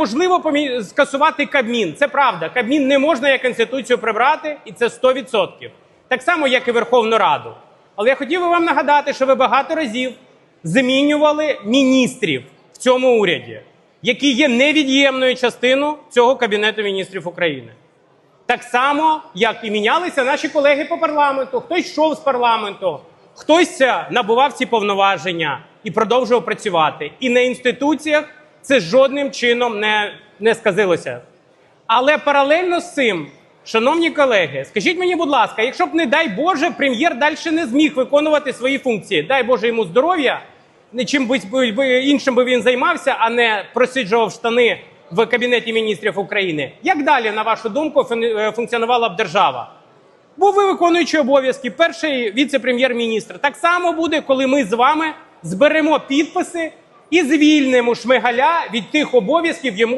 Можливо скасувати Кабмін. Це правда. Кабмін не можна як інституцію прибрати, і це 100%. Так само, як і Верховну Раду. Але я хотів би вам нагадати, що ви багато разів замінювали міністрів в цьому уряді, які є невід'ємною частиною цього Кабінету міністрів України. Так само, як і мінялися наші колеги по парламенту. Хтось йшов з парламенту, хтось е, набував ці повноваження і продовжував працювати. І на інституціях це жодним чином не, не сказилося. Але паралельно з цим, шановні колеги, скажіть мені, будь ласка, якщо б, не дай Боже, прем'єр далі не зміг виконувати свої функції, дай Боже йому здоров'я, чим би, іншим би він займався, а не просиджував штани в Кабінеті міністрів України. Як далі, на вашу думку, е, функціонувала б держава? Був ви виконуючий обов'язки, перший віце-прем'єр-міністр. Так само буде, коли ми з вами зберемо підписи і звільнимо Шмигаля від тих обов'язків йому.